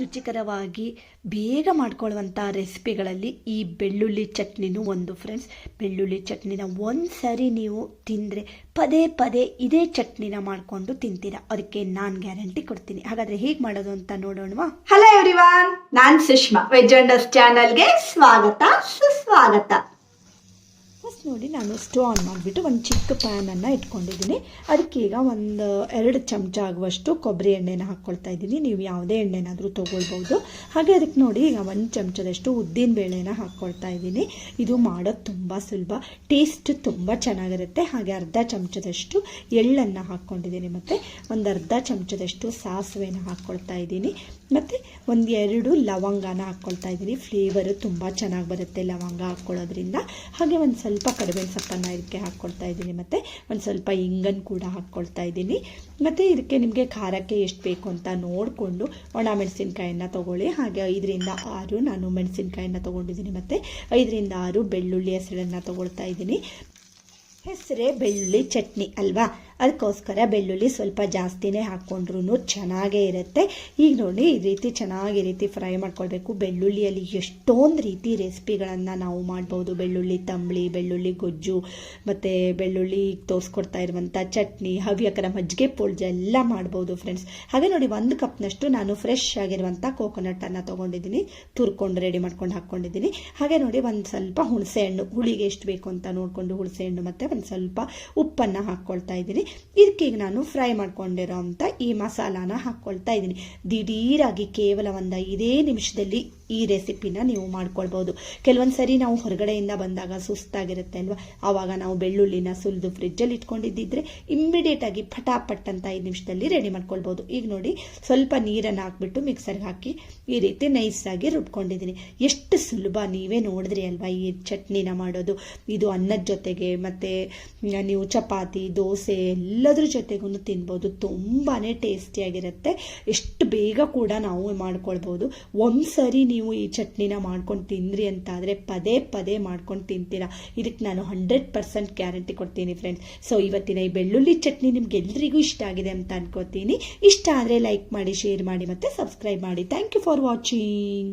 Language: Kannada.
ರುಚಿಕರವಾಗಿ ಬೇಗ ಮಾಡ್ಕೊಳ್ಳುವಂಥ ರೆಸಿಪಿಗಳಲ್ಲಿ ಈ ಬೆಳ್ಳುಳ್ಳಿ ಚಟ್ನಿನೂ ಒಂದು ಫ್ರೆಂಡ್ಸ್ ಬೆಳ್ಳುಳ್ಳಿ ಚಟ್ನಿನ ಒಂದು ಸರಿ ನೀವು ತಿಂದರೆ ಪದೇ ಪದೇ ಇದೇ ಚಟ್ನಿನ ಮಾಡಿಕೊಂಡು ತಿಂತೀರಾ. ಅದಕ್ಕೆ ನಾನು ಗ್ಯಾರಂಟಿ ಕೊಡ್ತೀನಿ. ಹಾಗಾದರೆ ಹೇಗೆ ಮಾಡೋದು ಅಂತ ನೋಡೋಣವಾ? ಹಲೋ ಎವ್ರಿವಾನ್ ನಾನು ಸುಷ್ಮಾ. ವೆಜ್ ಅಂಡರ್ಸ್ ಚಾನಲ್ಗೆ ಸ್ವಾಗತ, ಸುಸ್ವಾಗತ. ಫಸ್ಟ್ ನೋಡಿ ನಾನು ಸ್ಟವ್ ಆನ್ ಮಾಡಿಬಿಟ್ಟು ಒಂದು ಚಿಕ್ಕ ಪ್ಯಾನನ್ನು ಇಟ್ಕೊಂಡಿದ್ದೀನಿ. ಅದಕ್ಕೆ ಈಗ ಒಂದು ಎರಡು ಚಮಚ ಆಗುವಷ್ಟು ಕೊಬ್ಬರಿ ಎಣ್ಣೆನ ಹಾಕ್ಕೊಳ್ತಾ ಇದ್ದೀನಿ. ನೀವು ಯಾವುದೇ ಎಣ್ಣೆನಾದರೂ ತೊಗೊಳ್ಬೋದು ಹಾಗೆ ಅದಕ್ಕೆ ನೋಡಿ ಈಗ ಒಂದು ಚಮಚದಷ್ಟು ಉದ್ದಿನ ಬೇಳೆನ ಹಾಕ್ಕೊಳ್ತಾ ಇದ್ದೀನಿ. ಇದು ಮಾಡೋದು ತುಂಬ ಸುಲಭ. ಟೇಸ್ಟ್ ತುಂಬ ಚೆನ್ನಾಗಿರುತ್ತೆ. ಹಾಗೆ ಅರ್ಧ ಚಮಚದಷ್ಟು ಎಳ್ಳನ್ನು ಹಾಕ್ಕೊಂಡಿದ್ದೀನಿ ಮತ್ತು ಒಂದು ಅರ್ಧ ಚಮಚದಷ್ಟು ಸಾಸಿವೆನ ಹಾಕ್ಕೊಳ್ತಾ ಇದ್ದೀನಿ. ಮತ್ತು ಒಂದು ಎರಡು ಲವಂಗನ ಹಾಕ್ಕೊಳ್ತಾ ಇದ್ದೀನಿ. ಫ್ಲೇವರು ತುಂಬ ಚೆನ್ನಾಗಿ ಬರುತ್ತೆ ಲವಂಗ ಹಾಕ್ಕೊಳ್ಳೋದ್ರಿಂದ ಹಾಗೆ ಒಂದು ಕರಿಬೇವಿನ ಸೊಪ್ಪನ್ನು ಇದಕ್ಕೆ ಹಾಕ್ಕೊಳ್ತಾ ಇದ್ದೀನಿ ಮತ್ತು ಒಂದು ಸ್ವಲ್ಪ ಇಂಗನ್ನು ಕೂಡ ಹಾಕ್ಕೊಳ್ತಾ ಇದ್ದೀನಿ. ಮತ್ತು ಇದಕ್ಕೆ ನಿಮಗೆ ಖಾರಕ್ಕೆ ಎಷ್ಟು ಬೇಕು ಅಂತ ನೋಡಿಕೊಂಡು ಒಣ ಮೆಣಸಿನ್ಕಾಯನ್ನು ತೊಗೊಳ್ಳಿ. ಹಾಗೆ ಐದರಿಂದ ಆರು ನಾನು ಮೆಣಸಿನ್ಕಾಯನ್ನು ತೊಗೊಂಡಿದ್ದೀನಿ ಮತ್ತು ಐದರಿಂದ ಆರು ಬೆಳ್ಳುಳ್ಳಿ ಹೆಸರನ್ನು ತೊಗೊಳ್ತಾ ಇದ್ದೀನಿ. ಹೆಸರೇ ಬೆಳ್ಳುಳ್ಳಿ ಚಟ್ನಿ ಅಲ್ವಾ? ಅದಕ್ಕೋಸ್ಕರ ಬೆಳ್ಳುಳ್ಳಿ ಸ್ವಲ್ಪ ಜಾಸ್ತಿನೇ ಹಾಕ್ಕೊಂಡ್ರೂ ಚೆನ್ನಾಗೇ ಇರುತ್ತೆ. ಈಗ ನೋಡಿ, ಈ ರೀತಿ ಚೆನ್ನಾಗಿ ರೀತಿ ಫ್ರೈ ಮಾಡ್ಕೊಳ್ಬೇಕು. ಬೆಳ್ಳುಳ್ಳಿಯಲ್ಲಿ ಎಷ್ಟೊಂದು ರೀತಿ ರೆಸಿಪಿಗಳನ್ನು ನಾವು ಮಾಡ್ಬೋದು. ಬೆಳ್ಳುಳ್ಳಿ ತಂಬಳಿ, ಬೆಳ್ಳುಳ್ಳಿ ಗೊಜ್ಜು, ಮತ್ತು ಬೆಳ್ಳುಳ್ಳಿ ತೋರಿಸ್ಕೊಡ್ತಾ ಇರುವಂಥ ಚಟ್ನಿ, ಹವ್ಯಕರ ಮಜ್ಜಿಗೆ ಪೋಳ್ಜ ಎಲ್ಲ ಮಾಡ್ಬೋದು ಫ್ರೆಂಡ್ಸ್ ಹಾಗೆ ನೋಡಿ, ಒಂದು ಕಪ್ನಷ್ಟು ನಾನು ಫ್ರೆಶ್ ಆಗಿರುವಂಥ ಕೋಕೋನಟನ್ನು ತೊಗೊಂಡಿದ್ದೀನಿ. ತುರ್ಕೊಂಡು ರೆಡಿ ಮಾಡ್ಕೊಂಡು ಹಾಕ್ಕೊಂಡಿದ್ದೀನಿ. ಹಾಗೆ ನೋಡಿ, ಒಂದು ಸ್ವಲ್ಪ ಹುಣಸೆ ಹಣ್ಣು, ಹುಳಿಗೆ ಎಷ್ಟು ಬೇಕು ಅಂತ ನೋಡಿಕೊಂಡು ಹುಣಸೆ ಹಣ್ಣು ಮತ್ತು ಒಂದು ಸ್ವಲ್ಪ ಉಪ್ಪನ್ನು ಹಾಕ್ಕೊಳ್ತಾ ಇದ್ದೀನಿ. ಇದಕ್ಕೆ ಈಗ ನಾನು ಫ್ರೈ ಮಾಡ್ಕೊಂಡಿರೋ ಅಂಥ ಈ ಮಸಾಲಾನ ಹಾಕ್ಕೊಳ್ತಾ ಇದ್ದೀನಿ. ದಿಢೀರಾಗಿ ಕೇವಲ ಒಂದು ಐದೇ ನಿಮಿಷದಲ್ಲಿ ಈ ರೆಸಿಪಿನ ನೀವು ಮಾಡ್ಕೊಳ್ಬೋದು. ಕೆಲವೊಂದು ಸರಿ ನಾವು ಹೊರಗಡೆಯಿಂದ ಬಂದಾಗ ಸುಸ್ತಾಗಿರುತ್ತೆ ಅಲ್ವಾ ಆವಾಗ ನಾವು ಬೆಳ್ಳುಳ್ಳಿನ ಸುಲಿದು ಫ್ರಿಜ್ಜಲ್ಲಿ ಇಟ್ಕೊಂಡಿದ್ದಿದ್ರೆ ಇಮ್ಮಿಡಿಯೇಟಾಗಿ ಪಟಾಪಟ್ ಅಂತ ಐದು ನಿಮಿಷದಲ್ಲಿ ರೆಡಿ ಮಾಡ್ಕೊಳ್ಬೋದು. ಈಗ ನೋಡಿ, ಸ್ವಲ್ಪ ನೀರನ್ನು ಹಾಕ್ಬಿಟ್ಟು ಮಿಕ್ಸರ್ಗೆ ಹಾಕಿ ಈ ರೀತಿ ನೈಸಾಗಿ ರುಬ್ಕೊಂಡಿದ್ದೀನಿ. ಎಷ್ಟು ಸುಲಭ ನೀವೇ ನೋಡಿದ್ರಿ ಅಲ್ವಾ ಈ ಚಟ್ನಿನ ಮಾಡೋದು. ಇದು ಅನ್ನದ ಜೊತೆಗೆ ಮತ್ತು ನೀವು ಚಪಾತಿ, ದೋಸೆ ಎಲ್ಲದ್ರ ಜೊತೆಗೂ ತಿನ್ಬೋದು. ತುಂಬಾ ಟೇಸ್ಟಿಯಾಗಿರುತ್ತೆ ಎಷ್ಟು ಬೇಗ ಕೂಡ ನಾವು ಮಾಡ್ಕೊಳ್ಬೋದು. ಒಂದು ಸರಿ ನೀವು ಈ ಚಟ್ನಿನ ಮಾಡ್ಕೊಂಡು ತಿಂದ್ರಿ ಅಂತಾದರೆ ಪದೇ ಪದೇ ಮಾಡ್ಕೊಂಡು ತಿಂತೀರಾ. ಇದಕ್ಕೆ ನಾನು ಹಂಡ್ರೆಡ್ ಪರ್ಸೆಂಟ್ ಗ್ಯಾರಂಟಿ ಕೊಡ್ತೀನಿ ಫ್ರೆಂಡ್ಸ್ ಸೊ ಇವತ್ತಿನ ಈ ಬೆಳ್ಳುಳ್ಳಿ ಚಟ್ನಿ ನಿಮ್ಗೆ ಎಲ್ರಿಗೂ ಇಷ್ಟ ಆಗಿದೆ ಅಂತ ಅನ್ಕೋತೀನಿ. ಇಷ್ಟ ಆದರೆ ಲೈಕ್ ಮಾಡಿ ಶೇರ್ ಮಾಡಿ ಮತ್ತು ಸಬ್ಸ್ಕ್ರೈಬ್ ಮಾಡಿ. Thank you for watching